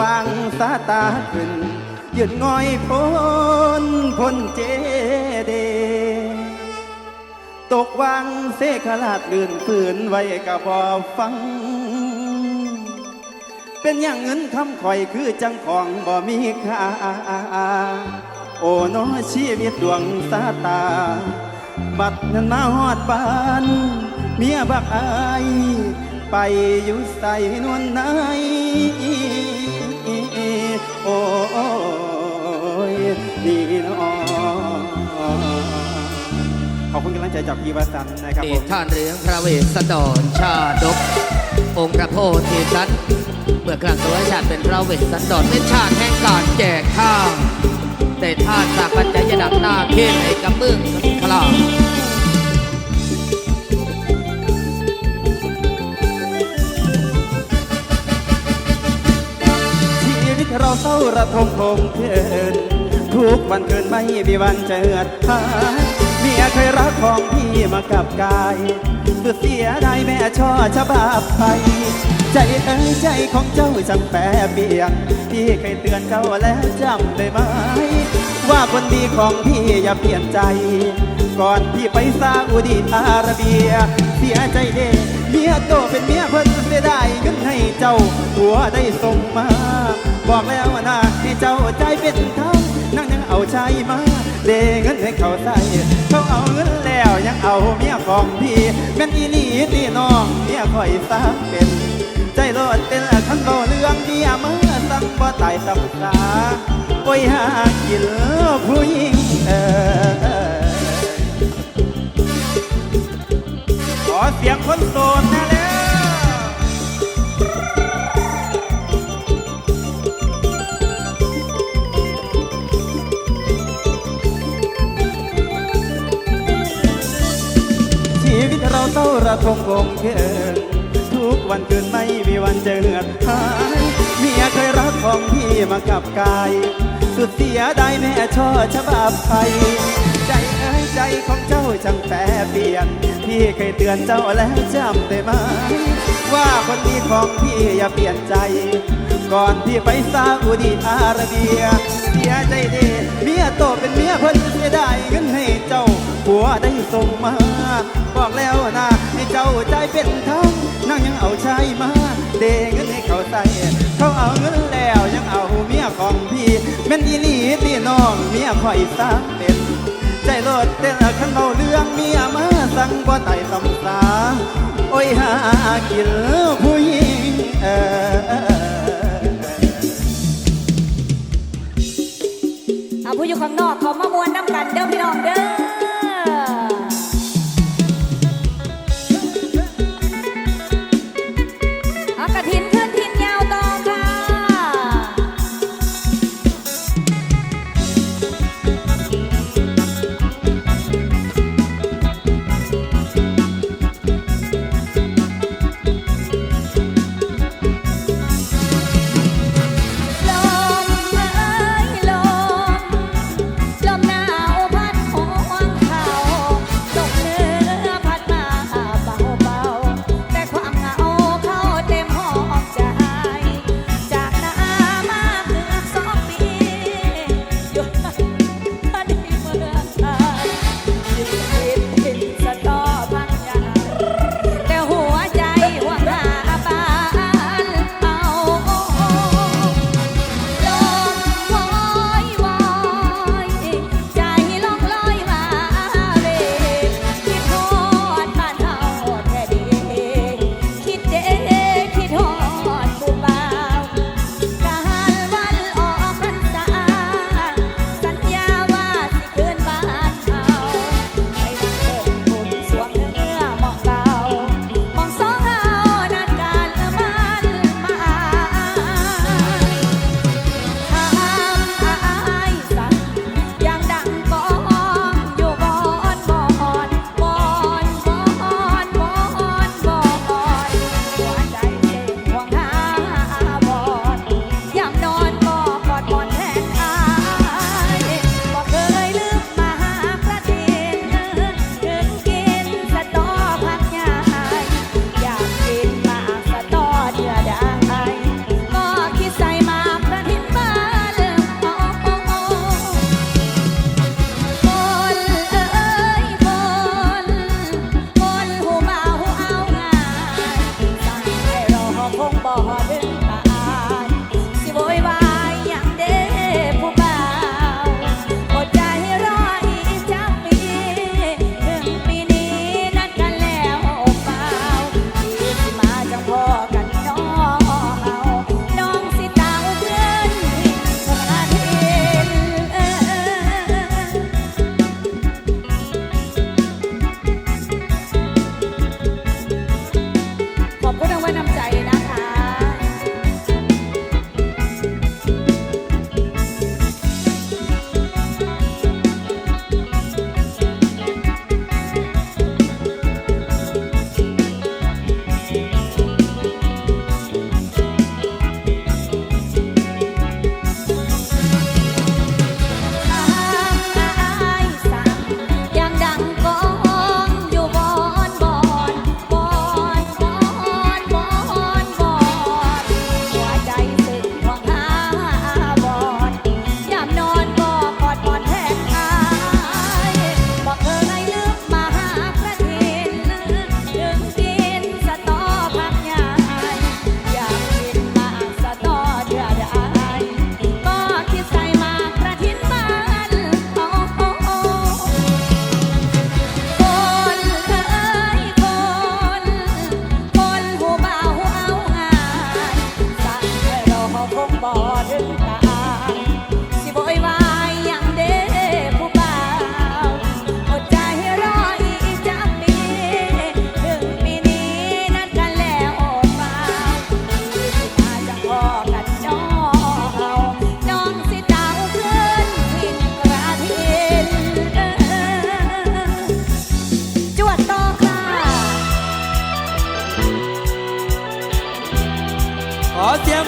วางสาตาขึ้นยืนง่อยพ้นพ้นเจเด ตกวังเสขลาดลื่นฝืนไว้กับ่ฟัง เป็นอย่างเงินคำข่อยคือจังของบ่มีค่า โอ้น้อชีวิตดวงสาตา บัดนั้นมาฮอดบ้าน เมียบักอาย ไปอยู่ใส่นวลนาย โอ้ยนี่น้อขอบคุณกำลังใจจากพี่วสันต์นะครับเดผม ท่านเรืองพระเวสสันดรชาดก องค์พระโพธิสัตว์เมื่อครั้งตัวชาติเป็นพระเวสสันดรเป็นชาติแห่งการแจกข้าวแต่ท่านจากปัญญายดักหน้าเข่ในกำมึงคลา ราเศร้าระทมคงเกินทุกวันเกินไม่มีวันเจิดหายเมียเคยรักของพี่มากับกายสุดเสียดายแม่ช่อชะบาบไป ใจเอ้ยใจของเจ้าช่างแปรเปลี่ยนพี่เคยเตือนเจ้าแล้วจำได้ไหม ว่าคนดีของพี่อย่าเปลี่ยนใจ ก่อนพี่ไปซาอุดีอาระเบีย เสียใจเด้เมียโตเป็นเมียเพิ่นเสียดายเงินให้เจ้าหัวได้ส่งมา บอกแล้วนะให้เจ้าใจเป็นธรรมนั่งยังเอาใจมาเดเงินให้เขาใส่เขาเอาเงินแล้วยังเอาเมียของพี่แม่นอีนี่นี่น้องเมียคอยซักเป็น ใจรอดเป็นคันเบาเรื่องเมียเมื่อสั่งบ่ตายสัมสาโอ้ยหากินผู้หญิงเออขอเสียงคนโสดนะแล้ว เศร้าระทมคงเกินทุกวันคืนไม่มีวันจะเหือดหายเมียเคยรักของพี่มากับกาย สุดเสียดายแม่ช่อฉบับไทยใจเอ้ยใจของเจ้าช่างแปรเปลี่ยน พี่เคยเตือนเจ้าแล้วจำได้ไหมว่าคนดีของพี่อย่าเปลี่ยนใจ ก่อนพี่ไปซาอุดีอาระเบีย เสียใจเด้เมียโตเป็นเมียเพิ่นเสียดายเงินให้เจ้าผัวได้ส่งมา บอกแล้วนะให้เจ้าใจเป็นทั้งนั่งยังเอาชายมาเดเงินให้เขาใส่เขาเอาเงินแล้วยังเอาเมียของพี่แม่นอีหลีที่น้องเมียคอยสักเป็นใจโลดเต้นขันเบาเรื่องเมียมาสั่งบ่ไต่สำสาโอ้ยหากินผู้หญิงเออเอาผู้อยู่ข้างนอกเขามามวนน้ำกันเด้อพี่น้องเด้อ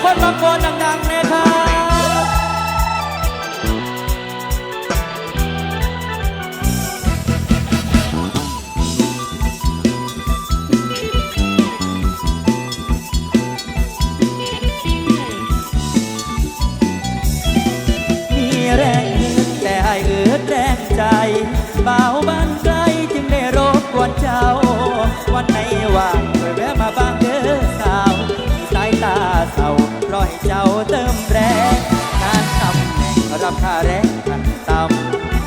คนบางคนดังๆ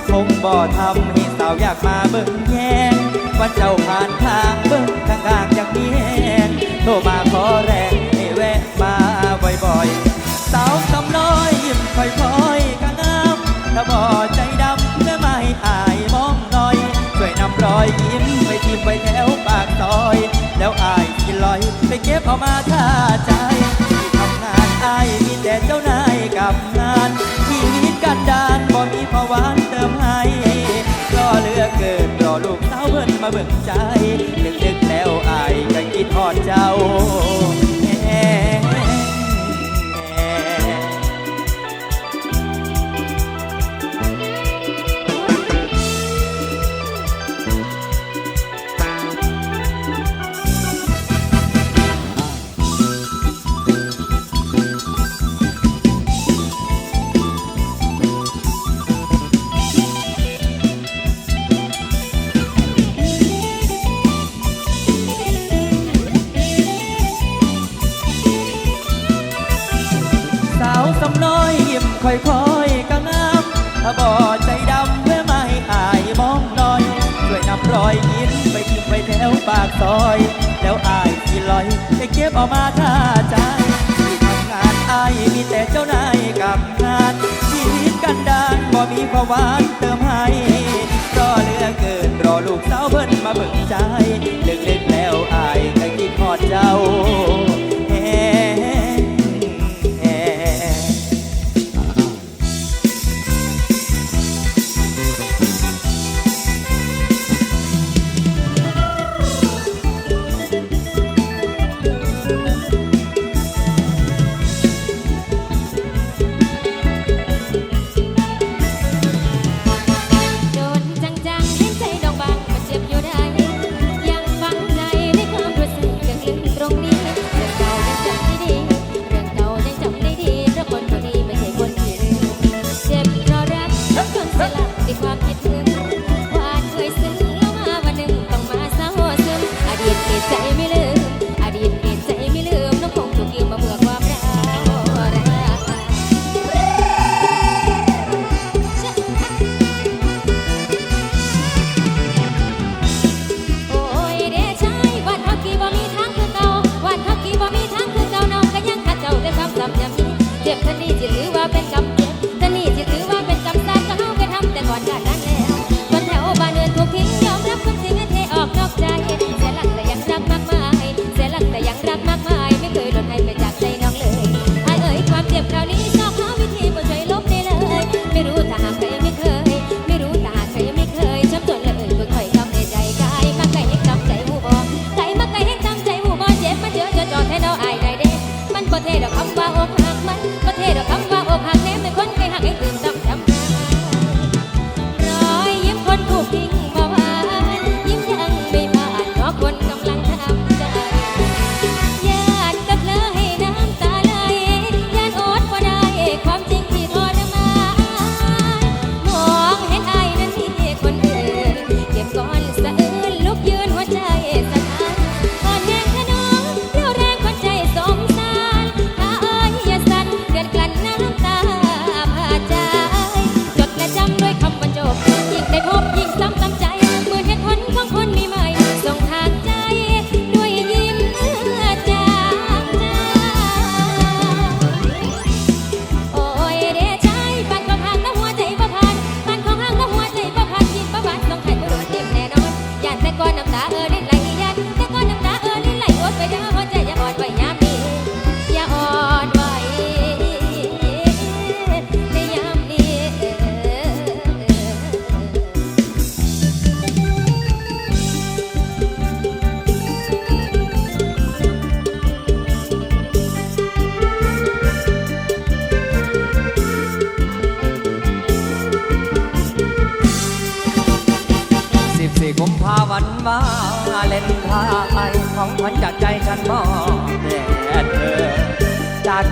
คงบ่ทำให้สาวอยากมาเบิ่งแยงว่าเจ้าผ่านทางเบิ่งทางกลางจากนี้แหงโทรมาขอแรงให้แวะมาบ่อยๆ สาวคำน้อยยิ้มค่อยๆกันน้ำถ้าบ่ใจดำเมื่อไม่อายมองหน่อย ช่วยนำรอยยิ้มไปทิ้มไปแถวปากซอย แล้วอายกี่ลอยไปเก็บเอามาท่าใจ ลูกสาวเพิ่นมาเบิ่งใจดึกนึกแล้วอายก็คิดทอดเจ้า อยยิ้มไปทิ้งไปแถวปากซอย แล้วอายที่ลอยไปเก็บออกมาท่าใจที่ทำงานอายมีแต่เจ้านายกับงานชีวิตกันดานบ่มีประวานเติมให้รอเลือเกินรอลูกสาวเพิ่นมาเบิกใจเดึก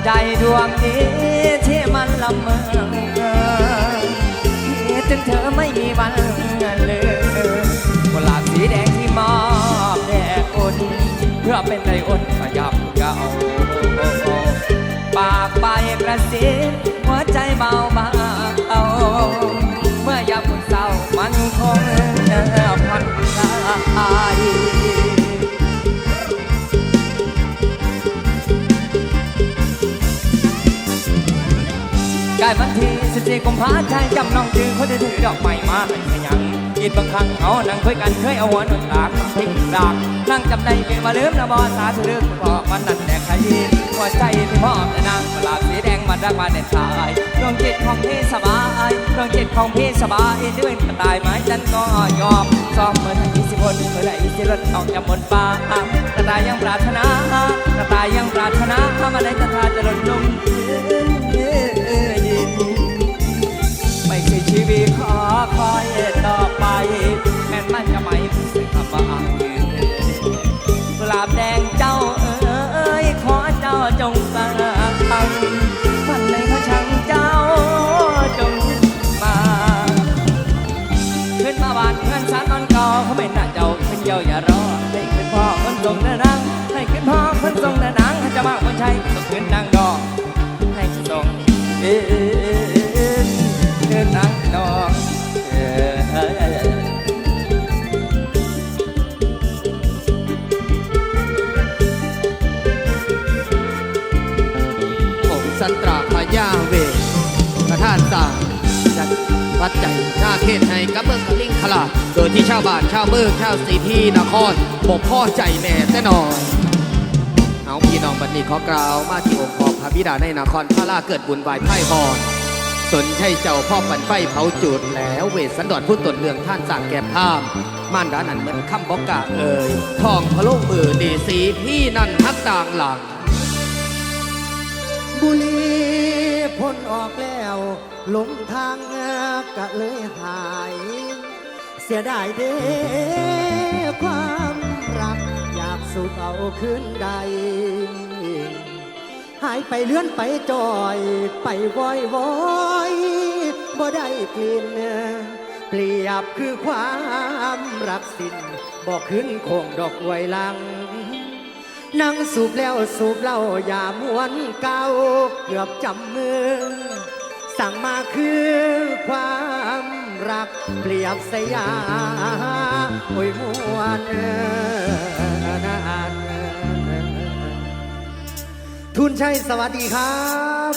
ใจดวงนี้ที่มันละเมอคิดถึงเธอไม่มีวันลืมกุหลาบสีแดงที่มอบแด่อุ่นเพื่อเป็นไรอุ่นขยับเก่าปากไปกระซิบหัวใจเบาบาง กายวันที่สิบสี่กุมภาใจจำน้องจือคนที่ถือดอกไม้มาเป็นขยังกินบางครั้งเขานั่งคุยกันเคยเอาหัวหนุนตากกับพิงดากนั่งจำได้เป็นมาลืมนะบอสาถือเรื่องพอวันนั้นแต่ขยี้หัวใจที่พ่อแต่นางกุหลาบสีแดงมันรักมาเด็ดขาดดวงจิตของพี่สบายดวงจิตของพี่สบายด้วยกระต่ายไม้จันก็ยอมซ้อมเมื่อไหร่สิบคนเมื่อไหร่สิรถออกจากบนป่ากระต่ายยังปรารถนากระต่ายยังปรารถนามาในกระทาจะหล่นลง คอยต่อไป แม้มันจะไม่สึกบางกลาบแดงเจ้าเอ้ยขอเจ้าจงฟังวันไหนเขาช่างเจ้าจงมา ขึ้นมาบานเงินสารนอนเก่าเขาไม่น่าเจ้าขึ้นเยาอย่ารอให้ขึ้นพ่อคนทรงเดินางให้ขึ้นพ่อคนทรงเดินางให้เจะมากคนใช้ต้องขึ้นนางดอกให้ทรงเดิ วัดใจหน้าเขตให้กับเมืองกลิงขลาโดยที่ชาวบ้านชาวเมืองชาวสีที่นครบอกพ่อใจแม่แต่นอนเอาพี่น้องบัดนี้ขอกล่าวมาที่องค์ของพระบิดาในนครพระลาเกิดบุญไหวไพ่พรสนใช่เจ้าพ่อปันไฟเผาจุดแล้วเวสสันดอนผู้ตนเรืองท่านสั่งแก่ภาพม่านด้านนั้นเหมือนคำบอกกาเอ่ยทองพะโลงมือดีสีพี่นั่นทักต่างหลัง บุรีพ้นออกแล้ว หลงทางกะเลยหาย เสียดายเด้ความรัก อยากสูบเอาคืนใด หายไปเลื่อนไปจอย ไปวอยวอยบ่ได้กลิ่นเปรียบคือความรักสิ้นบอกขึ้นคงดอกไวลัง นั่งสูบแล้วสูบเหล้าอย่ามวนเก่าเกือบจำมือ สั่งมาคือความรักเปรียบสยาโอ้ยมวนเอ่อนานทุนชัยสวัสดีครับ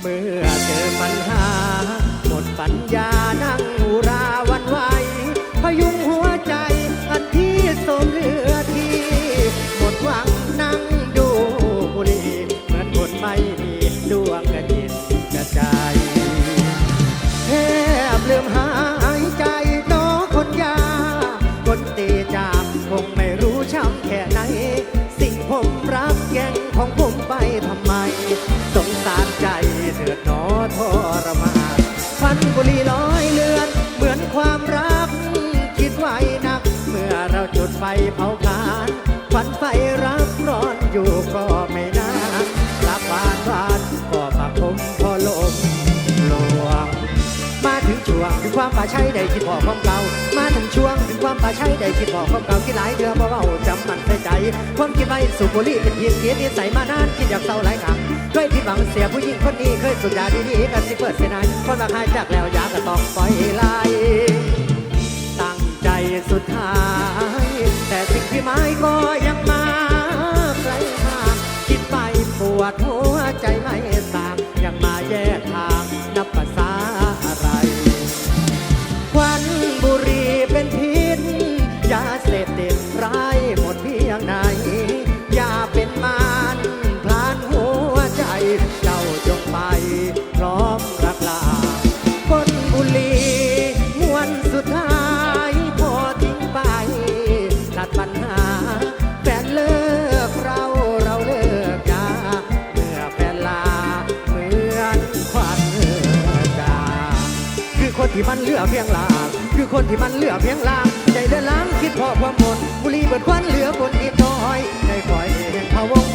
เมื่อเจอปัญหาหมดปัญญานั่ง ไฟเผาคานควันไฟรักร้อนอยู่ก็ไม่นานกลับบานบานก็ปักผมพอลมลวง มาถึงช่วงถึงความป่าใชัยได้คิดพอความเก่า มาถึงช่วงถึงความป่าใชัยได้คิดพอความเก่าคิดหลายเดือนเบาจำมันใส่ใจ ความคิดไว้สุบุหรีเป็นเพียงเกียรติใส่มานานคิดอยากเศร้าหลายครั้งเคยผิดหวังเสียผู้หญิงคนนี้เคยสุดยาดีๆกันสิเปิดเสียนายคนมาคายจากแล้วยากก็ต้องปล่อยไหลตั้งใจสุดท้าย แต่สิ่งที่หมายก็ยังมาไกลมากคิดไปปวดหัวใจไม่สางยังมาแยก อเพียงลาง คือคนที่มันเหลือเพียงลาง ใจเดินล้างคิดพอความหมดบุหรีเบิดควันเหลือคนอีกน้อย ในคอยแห่งพะวง